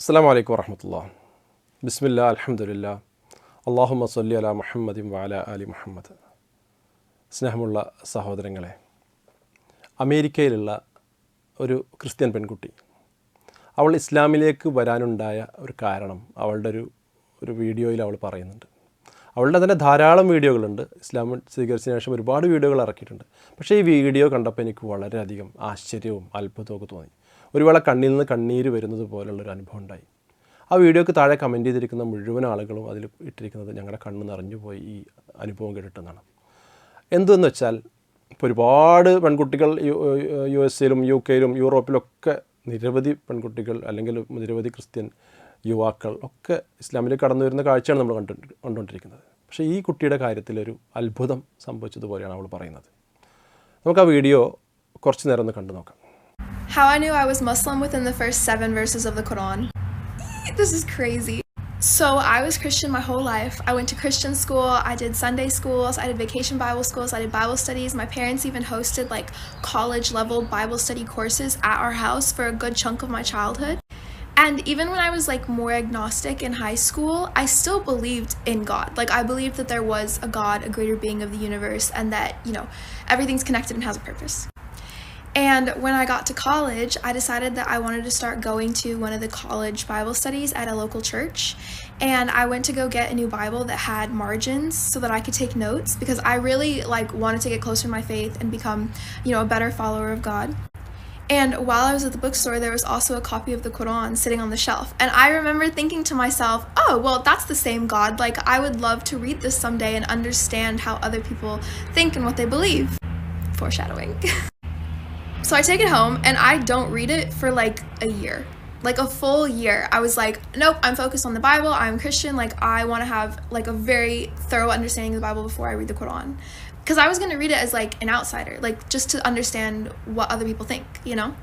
അസ്സാം വലൈക്കും വറഹമത്തുള്ള. ബിസ്മില്ല അലഹമുല്ല അള്ളാഹുമ്മ സല്ലി അല മുഹമ്മദിൻ വാല അലി മുഹമ്മദ്. സ്നേഹമുള്ള സഹോദരങ്ങളെ അമേരിക്കയിലുള്ള ഒരു ക്രിസ്ത്യൻ പെൺകുട്ടി. അവൾ ഇസ്ലാമിലേക്ക് വരാനുണ്ടായ ഒരു കാരണം അവളുടെ ഒരു ഒരു വീഡിയോയിൽ അവൾ പറയുന്നുണ്ട്. അവളുടെ തന്നെ ധാരാളം വീഡിയോകളുണ്ട്. ഇസ്ലാം സ്വീകരിച്ചതിന് ശേഷം ഒരുപാട് വീഡിയോകൾ ഇറക്കിയിട്ടുണ്ട്. പക്ഷേ ഈ വീഡിയോ കണ്ടപ്പോൾ എനിക്ക് വളരെയധികം ആശ്ചര്യവും അത്ഭുതവും ഒക്കെ തോന്നി. ഒരു വേള കണ്ണിൽ നിന്ന് കണ്ണീര് വരുന്നത് പോലുള്ളൊരു അനുഭവം ഉണ്ടായി. ആ വീഡിയോക്ക് താഴെ കമന്റ് ചെയ്തിരിക്കുന്ന മുഴുവൻ ആളുകളും അതിൽ ഇട്ടിരിക്കുന്നത് ഞങ്ങളുടെ കണ്ണ് നിറഞ്ഞു പോയി ഈ അനുഭവം കേട്ടിട്ടെന്നാണ്. എന്തെന്ന് വെച്ചാൽ ഇപ്പോൾ ഒരുപാട് പെൺകുട്ടികൾ യു എസ് എയിലും യു കെയിലും യൂറോപ്പിലൊക്കെ നിരവധി പെൺകുട്ടികൾ അല്ലെങ്കിൽ നിരവധി ക്രിസ്ത്യൻ യുവാക്കൾ ഒക്കെ ഇസ്ലാമിൽ കടന്നു വരുന്ന കാഴ്ചയാണ് നമ്മൾ കണ്ടു കണ്ടുകൊണ്ടിരിക്കുന്നത്. പക്ഷേ ഈ കുട്ടിയുടെ കാര്യത്തിലൊരു അത്ഭുതം സംഭവിച്ചതുപോലെയാണ് അവൾ പറയുന്നത്. നമുക്ക് ആ വീഡിയോ കുറച്ച് നേരം ഒന്ന് കണ്ടു നോക്കാം. How I knew I was Muslim within the first seven verses of the Quran. This is crazy. So, I was Christian my whole life. I went to Christian school, I did Sunday schools, I did vacation Bible schools, I did Bible studies. My parents even hosted like college level Bible study courses at our house for a good chunk of my childhood. And even when I was like more agnostic in high school, I still believed in God. Like, I believed that there was a God, a greater being of the universe, and that, you know, everything's connected and has a purpose. And when I got to mm-hmm. college, I decided that I wanted to start going to one of the college Bible studies at a local church. And I went to go get a new Bible that had margins so that I could take notes because I really like wanted to get closer to my faith and become, you know, a better follower of God. And while I was at the bookstore, there was also a copy of the Quran sitting on the shelf. And I remember thinking to myself, oh, well, that's the same God. Like, I would love to read this someday and understand how other people think and what they believe. Foreshadowing. So I take it home and I don't read it for like a year. Like a full year. I was like, nope, I'm focused on the Bible. I'm Christian. Like I want to have like a very thorough understanding of the Bible before I read the Quran. Cuz I was going to read it as like an outsider, like just to understand what other people think, you know?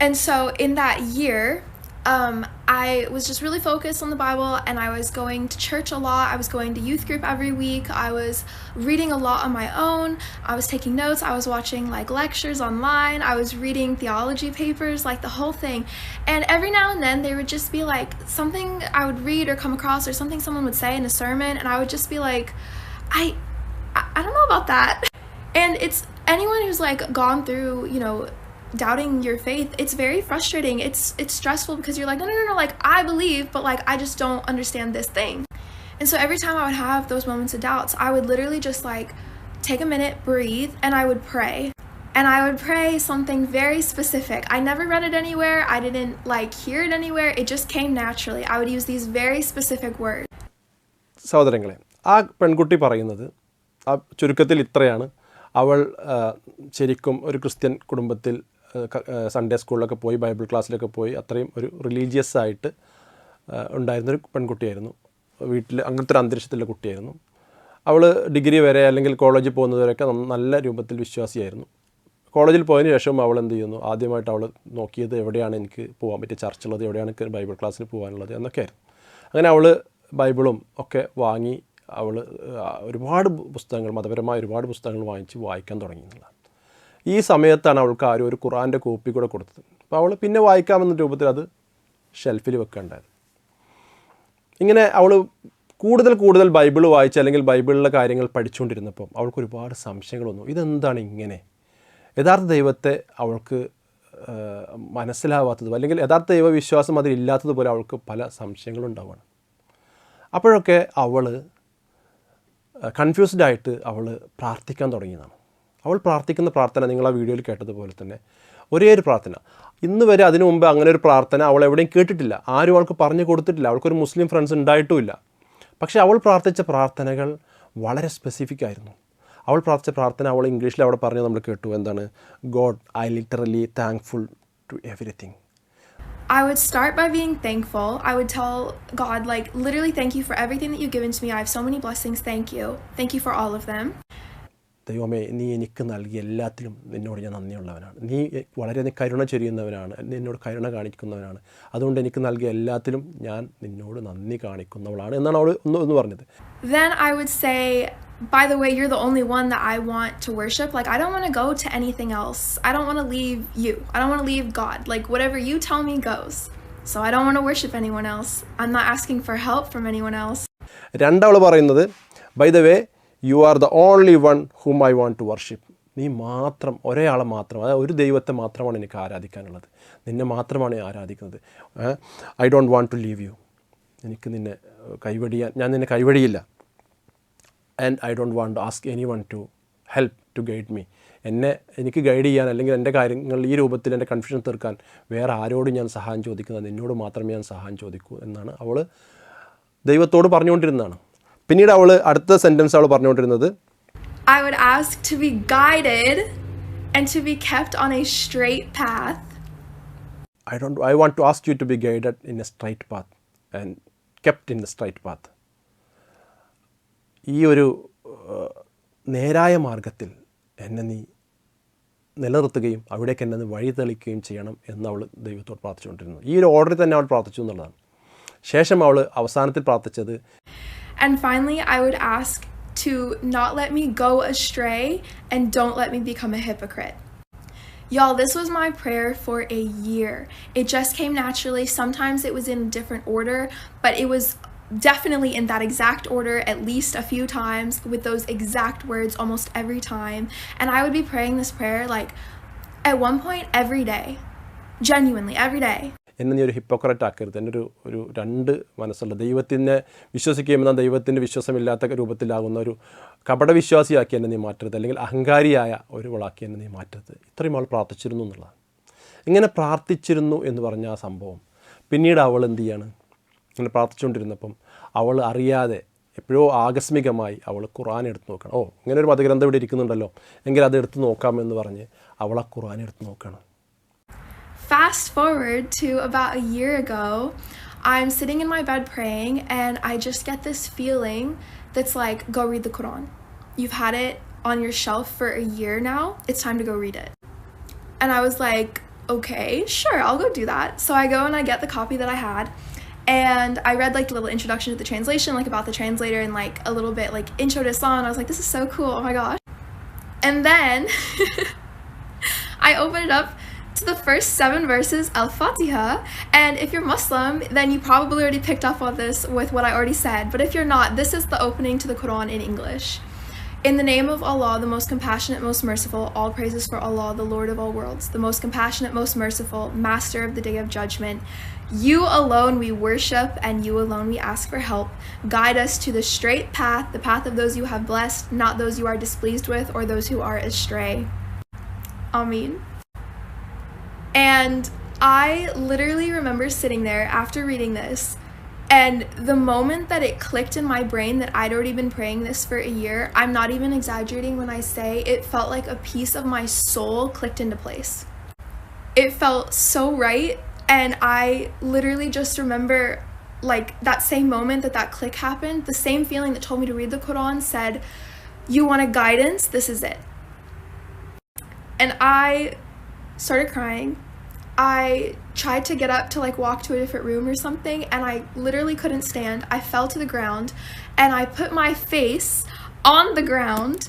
And so in that year, um, I was just really focused on the Bible and I was going to church a lot. I was going to youth group every week. I was reading a lot on my own. I was taking notes. I was watching like lectures online. I was reading theology papers, like the whole thing. And every now and then there would just be like something I would read or come across or something someone would say in a sermon and I would just be like, I I, I don't know about that. And it's anyone who's like gone through, you know, doubting your faith it's very frustrating it's it's stressful because you're like no no no no like i believe but like i just don't understand this thing and so every time i would have those moments of doubts i would literally just like take a minute breathe and i would pray and i would pray something very specific i never read it anywhere i didn't like hear it anywhere it just came naturally i would use these very specific words സഹോദരങ്ങളെ ആ പെൺകുട്ടി പറയുന്നത് ആ ചുരുക്കത്തിൽ ഇത്രയാണ് അവൾ ആ, ശരിക്കും ഒരു ക്രിസ്ത്യൻ കുടുംബത്തിൽ ആ, ക- ആ, സൺഡേ സ്കൂളിലൊക്കെ പോയി ബൈബിൾ ക്ലാസ്സിലൊക്കെ പോയി അത്രയും ഒരു റിലീജിയസ് ആയിട്ട് ഉണ്ടായിരുന്നൊരു പെൺകുട്ടിയായിരുന്നു. വീട്ടിൽ അങ്ങനത്തെ ഒരു അന്തരീക്ഷത്തിലുള്ള കുട്ടിയായിരുന്നു. അവൾ ഡിഗ്രി വരെ അല്ലെങ്കിൽ കോളേജിൽ പോകുന്നവരൊക്കെ നല്ല രൂപത്തിൽ വിശ്വാസിയായിരുന്നു. കോളേജിൽ പോയതിന് ശേഷം അവൾ എന്ത് ചെയ്യുന്നു? ആദ്യമായിട്ട് അവൾ നോക്കിയത് എവിടെയാണ് എനിക്ക് പോകാൻ പറ്റിയ ചർച്ചുള്ളത് എവിടെയാണ് എനിക്ക് ബൈബിൾ ക്ലാസ്സിൽ പോകാനുള്ളത് എന്നൊക്കെ ആയിരുന്നു അങ്ങനെ അവൾ ബൈബിളും ഒക്കെ വാങ്ങി അവൾ ഒരുപാട് പുസ്തകങ്ങൾ മതപരമായ ഒരുപാട് പുസ്തകങ്ങൾ വാങ്ങിച്ച് വായിക്കാൻ തുടങ്ങി ഈ സമയത്താണ് അവൾക്ക് ആരും ഒരു ഖുറാന്റെ കോപ്പി കൂടെ കൊടുത്തത്. അപ്പോൾ അവൾ പിന്നെ വായിക്കാമെന്ന രൂപത്തിൽ അത് ഷെൽഫിൽ വെക്കേണ്ടായത് ഇങ്ങനെ അവൾ കൂടുതൽ കൂടുതൽ ബൈബിൾ വായിച്ച് അല്ലെങ്കിൽ ബൈബിളിലെ കാര്യങ്ങൾ പഠിച്ചുകൊണ്ടിരുന്നപ്പം അവൾക്ക് ഒരുപാട് സംശയങ്ങൾ വന്നു. ഇതെന്താണ് ഇങ്ങനെ? യഥാർത്ഥ ദൈവത്തെ അവൾക്ക് മനസ്സിലാവാത്തതും അല്ലെങ്കിൽ യഥാർത്ഥ ദൈവവിശ്വാസം അതിലില്ലാത്തതുപോലെ അവൾക്ക് പല സംശയങ്ങളും ഉണ്ടാവുകയാണ്. അപ്പോഴൊക്കെ അവൾ കൺഫ്യൂസ്ഡ് ആയിട്ട് അവൾ പ്രാർത്ഥിക്കാൻ തുടങ്ങിയതാണ്. അവൾ പ്രാർത്ഥിക്കുന്ന പ്രാർത്ഥന നിങ്ങൾ ആ വീഡിയോയിൽ കേട്ടതുപോലെ തന്നെ ഒരേ ഒരു പ്രാർത്ഥന ഇന്ന് വരെ അതിനു മുമ്പ് അങ്ങനെ ഒരു പ്രാർത്ഥന അവൾ എവിടെയും കേട്ടിട്ടില്ല ആരും അവൾക്ക് പറഞ്ഞു കൊടുത്തിട്ടില്ല അവൾക്കൊരു മുസ്ലിം ഫ്രണ്ട്സ് ഉണ്ടായിട്ടുമില്ല പക്ഷേ അവൾ പ്രാർത്ഥിച്ച പ്രാർത്ഥനകൾ വളരെ സ്പെസിഫിക് ആയിരുന്നു അവൾ പ്രാർത്ഥിച്ച പ്രാർത്ഥന അവൾ ഇംഗ്ലീഷിൽ അവിടെ പറഞ്ഞ് നമ്മൾ കേട്ടു എന്താണ് God I literally thankful to everything I would start by being thankful. I would tell God, like, literally, thank you for everything that you've given to me. I have so many blessings. Thank you. Thank you for all of them. ദൈവമേ നീ എനിക്ക് നൽകിയ എല്ലാത്തിലും നിന്നോട് ഞാൻ നന്ദിയുള്ളവനാണ് നീ വളരെ കരുണ ചൊരിയുന്നവനാണ് എന്നോട് കരുണ കാണിക്കുന്നവനാണ് അതുകൊണ്ട് എനിക്ക് നൽകിയ എല്ലാത്തിലും ഞാൻ നിന്നോട് നന്ദി കാണിക്കുന്നവളാണ് എന്നാണ് അവൾ ഒന്ന് ഒന്ന് പറഞ്ഞത് Then I would say, by the way, you're the only one that I want to worship. Like, I don't want to go to anything else. I don't want to leave you. I don't want to leave God. Like, whatever you tell me goes. So I don't want to worship anyone else. I'm not asking for help from anyone else. രണ്ടവൾ പറയുന്നത് by the way you are the only one whom I want to worship നീ മാത്രം ഒരാളെ മാത്രം അതായത് ഒരു ദൈവത്തെ മാത്രമാണ് എനിക്ക് ആരാധിക്കാനുള്ളത്. നിന്നെ മാത്രമാണ് ആരാധിക്കുന്നത്. I don't want to leave you എനിക്ക് നിന്നെ കൈവടിയാൻ ഞാൻ നിന്നെ കൈവടിയില്ല. And I don't want ask any one to help to guide me എന്നെ എനിക്ക് ഗൈഡ് ചെയ്യാൻ അല്ലെങ്കിൽ എന്റെ കാര്യങ്ങൾ ഈ രൂപത്തിൽ എന്റെ കൺഫ്യൂഷൻ തീർക്കാൻ വേറെ ആരോടും ഞാൻ സഹായം ചോദിക്കുന്നത് നിന്നോട് മാത്രമേ ഞാൻ സഹായം ചോദിക്കൂ എന്നാണ് അവൾ ദൈവത്തോട് പറഞ്ഞുകൊണ്ടിരുന്നതാണ്. പിന്നീട് അവൾ അടുത്ത സെന്റൻസ് അവൾ പറഞ്ഞുകൊണ്ടിരുന്നത് I would ask to be guided and to be kept on a straight path I don't I want to ask you to be guided in a straight path and kept in a straight path ഈ ഒരു നേരായ മാർഗത്തിൽ എന്നെ നീ നിലനിർത്തുകയും അവിടേക്ക് എന്നെ നീ വഴി തെളിക്കുകയും ചെയ്യണം എന്ന് അവൾ ദൈവത്തോട് പ്രാർത്ഥിച്ചുകൊണ്ടിരുന്നു. ഈ ഒരു ഓർഡറിൽ തന്നെ അവൾ പ്രാർത്ഥിച്ചു എന്നുള്ളതാണ്. ശേഷം അവൾ അവസാനത്തിൽ പ്രാർത്ഥിച്ചത് And finally, I would ask to not let me go astray and don't let me become a hypocrite. Y'all, this was my prayer for a year. It just came naturally. Sometimes it was in a different order, but it was definitely in that exact order at least a few times with those exact words almost every time. And I would be praying this prayer like at one point every day. Genuinely, every day. എന്നെ നീ ഒരു hypocrite ആക്കരുത്. എന്റെ ഒരു ഒരു രണ്ട് മനസ്സുള്ള ദൈവത്തിനെ വിശ്വസിക്കുമ്പോൾ ദൈവത്തിന്റെ വിശ്വാസമില്ലാത്ത രൂപത്തിലാകുന്ന ഒരു കപടവിശ്വാസിയാക്കി എന്നെ നീ മാറ്റരുത്. അല്ലെങ്കിൽ അഹങ്കാരിയായ ഒരുവളാക്കി എന്നെ നീ മാറ്റരുത്. ഇത്രയും അവൾ പ്രാർത്ഥിച്ചിരുന്നു എന്നുള്ളതാണ്. ഇങ്ങനെ പ്രാർത്ഥിച്ചിരുന്നു എന്ന് പറഞ്ഞ ആ സംഭവം. പിന്നീട് അവൾ എന്ത് ചെയ്യാണ്? ഇങ്ങനെ പ്രാർത്ഥിച്ചുകൊണ്ടിരുന്നപ്പം അവൾ അറിയാതെ എപ്പോഴോ ആകസ്മികമായി അവൾ ഖുറാൻ എടുത്ത് നോക്കണം. ഓ ഇങ്ങനെ ഒരു മതഗ്രന്ഥം ഇവിടെ ഇരിക്കുന്നുണ്ടല്ലോ. എങ്കിൽ അത് എടുത്ത് നോക്കാമെന്ന് പറഞ്ഞ് അവൾ ആ ഖുറാൻ എടുത്ത് നോക്കണം. Fast forward to about a year ago, I'm sitting in my bed praying, and I just get this feeling that's like, go read the Quran. You've had it on your shelf for a year now, it's time to go read it. And I was like, okay, sure, I'll go do that. So I go and I get the copy that I had. And I read like a little introduction to the translation, like about the translator, and like a little bit like intro to Islam. And I was like, this is so cool. Oh my gosh. And then I open it up the first seven verses, Al Fatiha. And if you're Muslim, then you probably already picked up on this with what I already said. But if you're not, this is the opening to the Quran in English. In the name of Allah, the most compassionate, most merciful, all praises for Allah, the Lord of all worlds, the most compassionate, most merciful, master of the day of judgment. You alone we worship, and you alone we ask for help. Guide us to the straight path, the path of those you have blessed, not those you are displeased with or those who are astray. Ameen. And I literally remember sitting there after reading this, and the moment that it clicked in my brain that I'd already been praying this for a year, I'm not even exaggerating when I say it felt like a piece of my soul clicked into place. It felt so right, and I literally just remember like that same moment that that click happened, the same feeling that told me to read the Quran said, You want a guidance? This is it. And I started crying. I tried to get up to like walk to a different room or something, and I literally couldn't stand. I fell to the ground and I put my face on the ground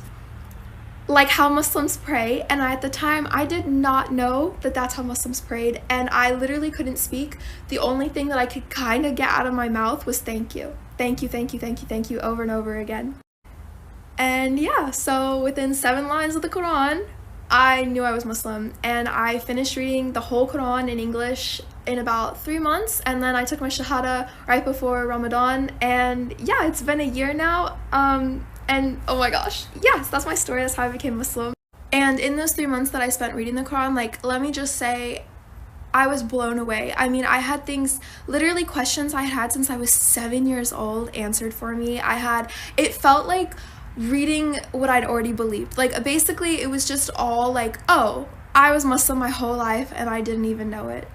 like how Muslims pray. And I, at the time, I did not know that that's how Muslims prayed, and I literally couldn't speak. The only thing that I could kind of get out of my mouth was thank you. Thank you, thank you, thank you, thank you, over and over again. And yeah, so within seven lines of the Quran, I knew I was Muslim and I finished reading the whole Quran in English in about three months and then I took my Shahada right before Ramadan and yeah, it's been a year now. Um, and oh my gosh, yes, that's my story. That's how I became Muslim. And in those three months that I spent reading the Quran, like, let me just say, I was blown away. I mean, I had things, literally questions I had had since I was seven years old answered for me. I had, it felt like reading what I'd already believed. Like, basically, it was just all like, oh, I was Muslim my whole life and I didn't even know it.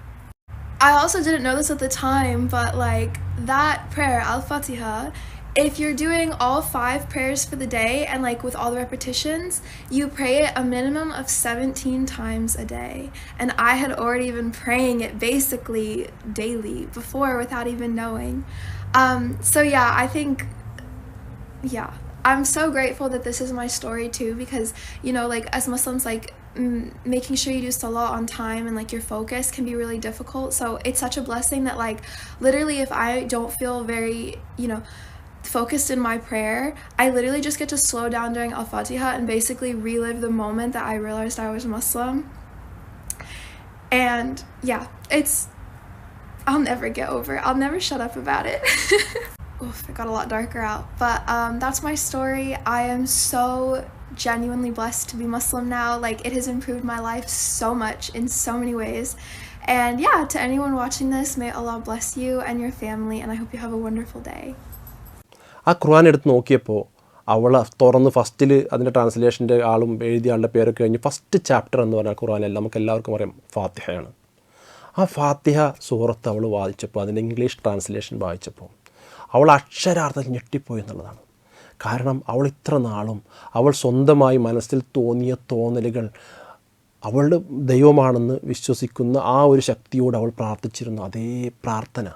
I also didn't know this at the time, but like that prayer, Al Fatiha, if you're doing all five prayers for the day and like with all the repetitions, you pray it a minimum of 17 times a day. And I had already been praying it basically daily before without even knowing. Um, so yeah, I think, yeah, I'm so grateful that this is my story too because, you know, like as Muslims, like making sure you do salah on time and like your focus can be really difficult. So it's such a blessing that like literally if I don't feel very, you know, focused in my prayer, I literally just get to slow down during Al Fatiha and basically relive the moment that I realized I was Muslim. And yeah, it's I'll never get over it. I'll never shut up about it. Oof, it got a lot darker out. But um, that's my story. I am so genuinely blessed to be Muslim now. Like, it has improved my life so much in so many ways. And yeah, to anyone watching this, may Allah bless you and your family, and I hope you have a wonderful day. ആ ഖുർആൻ എടുത്ത് നോക്കിയപ്പോൾ അവൾ തുറന്ന് ഫസ്റ്റിൽ അതിന്റെ ട്രാൻസ്ലേഷന്റെ ആളും എഴുതിയ ആളുടെ പേരൊക്കെ കഴിഞ്ഞ് ഫസ്റ്റ് ചാപ്റ്റർ എന്ന് പറഞ്ഞാൽ ഖുർആനിൽ നമുക്ക് എല്ലാവർക്കും അറിയാം ഫാത്തിഹയാണ് ആ ഫാത്തിഹ സൂറത്ത് അവൾ വായിച്ചപ്പോൾ അതിന്റെ ഇംഗ്ലീഷ് ട്രാൻസ്ലേഷൻ വായിച്ചപ്പോൾ അവൾ അക്ഷരാർത്ഥത്തിൽ ഞെട്ടിപ്പോയി എന്നുള്ളതാണ്. കാരണം അവൾ ഇത്ര നാളും അവൾ സ്വന്തമായി മനസ്സിൽ തോന്നിയ തോന്നലുകൾ അവളുടെ ദൈവമാണെന്ന് വിശ്വസിക്കുന്ന ആ ഒരു ശക്തിയോട് അവൾ പ്രാർത്ഥിച്ചിരുന്ന. അതേ പ്രാർത്ഥന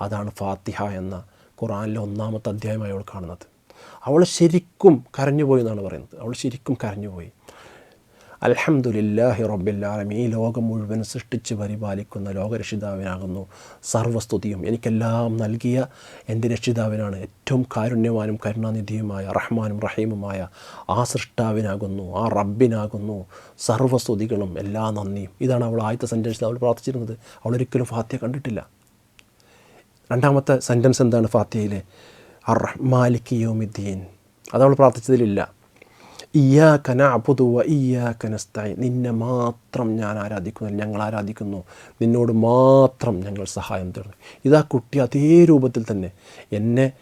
അതാണ് ഫാത്തിഹ എന്ന ഖുറാനിലെ ഒന്നാമത്തെ അധ്യായമായി അവൾ കാണുന്നത്. അവൾ ശരിക്കും കരഞ്ഞുപോയി എന്നാണ് പറയുന്നത്. അവൾ ശരിക്കും കരഞ്ഞുപോയി. അൽഹംദുലില്ലാഹി റബ്ബില്ലാലമി ഈ ലോകം മുഴുവൻ സൃഷ്ടിച്ച് പരിപാലിക്കുന്ന ലോകരക്ഷിതാവിനാകുന്നു സർവസ്തുതിയും. എനിക്കെല്ലാം നൽകിയ എന്റെ രക്ഷിതാവിനാണ് ഏറ്റവും കാരുണ്യവാനും കരുണാനിധിയുമായ റഹ്മാനും റഹീമുമായ ആ സൃഷ്ടാവിനാകുന്നു ആ റബ്ബിനാകുന്നു സർവസ്തുതികളും എല്ലാ നന്ദിയും. ഇതാണ് അവൾ ആദ്യത്തെ സെന്റൻസിൽ അവൾ പ്രാർത്ഥിച്ചിരുന്നത്. അവൾ ഒരിക്കലും ഫാത്തിയ കണ്ടിട്ടില്ല. രണ്ടാമത്തെ സെന്റൻസ് എന്താണ് ഫാത്തിയയിലെ അർ മാലിക് യോമിദ്ദീൻ. അതവൾ പ്രാർത്ഥിച്ചതിലില്ല. ഇയാക്കന അബുദുവ ഇയാക്കനസ്തായി നിന്നെ മാത്രം ഞാൻ ആരാധിക്കുന്നു ഞങ്ങൾ ആരാധിക്കുന്നു. നിന്നോട് മാത്രം ഞങ്ങൾ സഹായം തേടുന്നു. ഇതാ കുട്ടി അതേ രൂപത്തിൽ തന്നെ. എന്നെ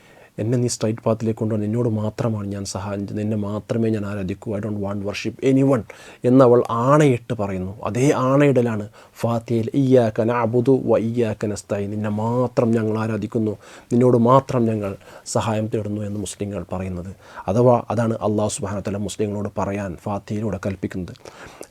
എന്നെ നീ സ്ട്രൈറ്റ് പാത്തിലേക്ക് കൊണ്ടുവന്ന് നിന്നോട് മാത്രമാണ് ഞാൻ സഹായം ചെയ്യുന്നത് നിന്നെ മാത്രമേ ഞാൻ ആരാധിക്കൂ. I don't want worship any one എന്നവൾ ആണയിട്ട് പറയുന്നു. അതേ ആണയിടലാണ്. ഫാത്തിയയിൽ ഇയ്യാക്കൻ അബുദു വ ഇയ്യാക്കനസ്തായി നിന്നെ മാത്രം ഞങ്ങൾ ആരാധിക്കുന്നു. നിന്നോട് മാത്രം ഞങ്ങൾ സഹായം തേടുന്നു എന്ന് മുസ്ലിങ്ങൾ പറയുന്നത്. അഥവാ അതാണ് അള്ളാഹു സുബാനത്തല മുസ്ലിങ്ങളോട് പറയാൻ ഫാത്തിയിലൂടെ കൽപ്പിക്കുന്നത്.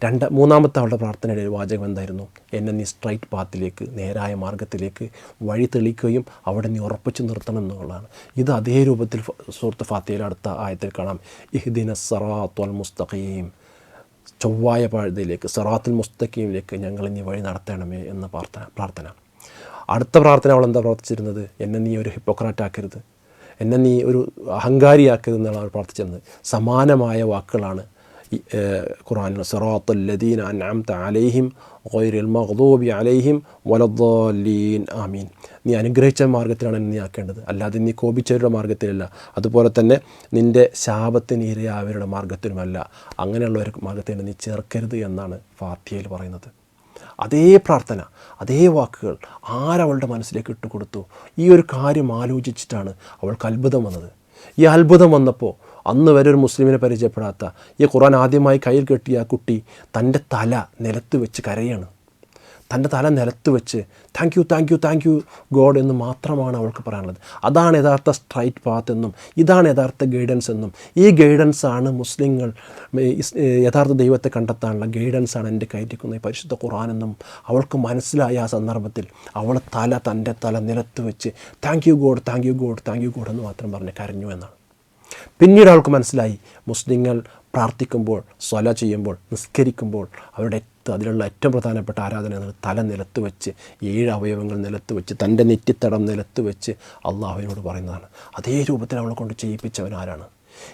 രണ്ട് മൂന്നാമത്തെ അവളുടെ പ്രാർത്ഥനയുടെ ഒരു വാചകം എന്തായിരുന്നു? എന്നെ നീ സ്ട്രൈറ്റ് പാത്തിലേക്ക് നേരായ മാർഗത്തിലേക്ക് വഴി തെളിക്കുകയും അവിടെ നീ ഉറപ്പിച്ചു നിർത്തണം എന്നുള്ളതാണ്. ഇത് അതേ രൂപത്തിൽ സൂറത്ത് ഫാത്തിയുടെ അടുത്ത ആയത്തിൽ കാണാം. ഇഹ്ദിന സറാത്തുൽ മുസ്തഖീം. ചൊവ്വായ പാഴുതയിലേക്ക് സറാത്തുൽ മുസ്തഖീമിലേക്ക് ഞങ്ങൾ ഇനി വഴി നടത്തണമേ എന്ന പ്രാർത്ഥന പ്രാർത്ഥന. അടുത്ത പ്രാർത്ഥന അവൾ എന്താ പ്രാർത്ഥിച്ചിരുന്നത്? എന്നെ നീ ഒരു ഹിപ്പോക്രാറ്റ് ആക്കരുത്. എന്നെ നീ ഒരു അഹങ്കാരിയാക്കരുത് എന്നാണ് അവർ പ്രാർത്ഥിച്ചിരുന്നത്. സമാനമായ വാക്കുകളാണ് ഖുർആനിൽ സിറാത്തുൽ ലദീന അൻഅംത അലൈഹിം ഗൈറിൽ മഗ്ദൂബി അലൈഹിം വലദ്ദാലീൻ. ആമീൻ. നീ അനുഗ്രഹിച്ച മാർഗത്തിലാണ് നീ ആക്കേണ്ടത്. അല്ലാതെ നീ കോപിച്ചവരുടെ മാർഗത്തിലല്ല അതുപോലെ തന്നെ നിന്റെ ശാപത്തിന് ഇരയായവരുടെ മാർഗത്തിലുമല്ല ഒരു മാർഗത്തിൽ നീ ചേർക്കരുത് എന്നാണ് ഫാത്തിയയിൽ പറയുന്നത്. അതേ പ്രാർത്ഥന അതേ വാക്കുകൾ ആരവളുടെ മനസ്സിലേക്ക് ഇട്ടുകൊടുത്തു. ഈ ഒരു കാര്യം ആലോചിച്ചിട്ടാണ് അവൾക്ക് അത്ഭുതം വന്നത്. ഈ അത്ഭുതം വന്നപ്പോൾ അന്ന് വരെ ഒരു മുസ്ലിമിനെ പരിചയപ്പെടാത്ത. ഈ ഖുർആൻ ആദ്യമായി കയ്യിൽ കെട്ടിയ ആ കുട്ടി തന്റെ തല നിലത്ത് വെച്ച് കരയാണ്. തന്റെ തല നിലത്ത് വെച്ച് thank you thank you thank you God എന്ന് മാത്രമാണ് അവൾക്ക് പറയാനുള്ളത്. അതാണ് യഥാർത്ഥ സ്ട്രൈറ്റ് പാത്ത് എന്നും ഇതാണ് യഥാർത്ഥ ഗൈഡൻസ് എന്നും. ഈ ഗൈഡൻസ് ആണ് മുസ്ലിങ്ങൾ യഥാർത്ഥ ദൈവത്തെ കണ്ടെത്താനുള്ള ഗൈഡൻസ് ആണ് എന്റെ കയറ്റിക്കുന്ന ഈ പരിശുദ്ധ ഖുറാനെന്നും അവൾക്ക് മനസ്സിലായ ആ സന്ദർഭത്തിൽ അവൾ തല തന്റെ തല നിലത്ത് വെച്ച് thank you God thank you God thank you God എന്ന് മാത്രം പറഞ്ഞ് കരഞ്ഞു എന്നാണ്. പിന്നീട് അവൾക്ക് മനസ്സിലായി. മുസ്ലിങ്ങൾ പ്രാർത്ഥിക്കുമ്പോൾ സ്വല ചെയ്യുമ്പോൾ നിസ്കരിക്കുമ്പോൾ അവരുടെ അതിലുള്ള ഏറ്റവും പ്രധാനപ്പെട്ട ആരാധന എന്നത് തല നിലത്ത് വെച്ച് ഏഴ് അവയവങ്ങൾ നിലത്ത് വെച്ച് തന്റെ നെറ്റിത്തടം നിലത്ത് വെച്ച് അള്ളാഹുവിനോട് പറയുന്നതാണ്. അതേ രൂപത്തിൽ അവളെ കൊണ്ട് ചെയ്യിപ്പിച്ചവൻ ആരാണ്?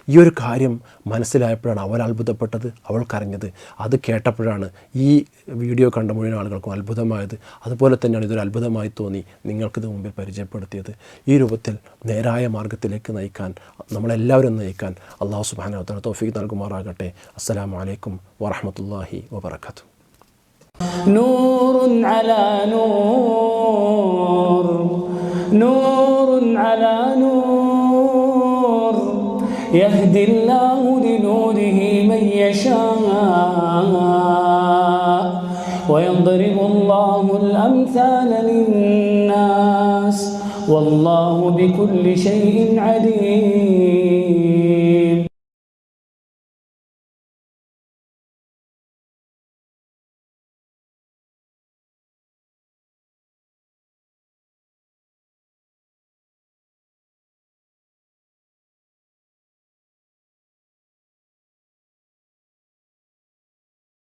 ഈ ഒരു കാര്യം മനസ്സിലായപ്പോഴാണ് അവൾ അത്ഭുതപ്പെട്ടത് അവൾ കരഞ്ഞത് അത് കേട്ടപ്പോഴാണ് ഈ വീഡിയോ കണ്ട മുഴുവൻ ആളുകൾക്കും അത്ഭുതമായത് അതുപോലെ തന്നെയാണ് ഇതൊരു അത്ഭുതമായി തോന്നി നിങ്ങൾക്കിത് മുമ്പിൽ പരിചയപ്പെടുത്തിയത് ഈ രൂപത്തിൽ നേരായ മാർഗത്തിലേക്ക് നയിക്കാൻ നമ്മളെല്ലാവരും നയിക്കാൻ അള്ളാഹു സുബാന തോഫീക്ക് നൽകുമാറാകട്ടെ അസ്സലാമു അലൈക്കും വറഹമത്തല്ലാഹി വബർക്കാത്തു نور على نور نور على نور يهدي الله لنوره من يشاء ويضرب الله الأمثال للناس والله بكل شيء عليم.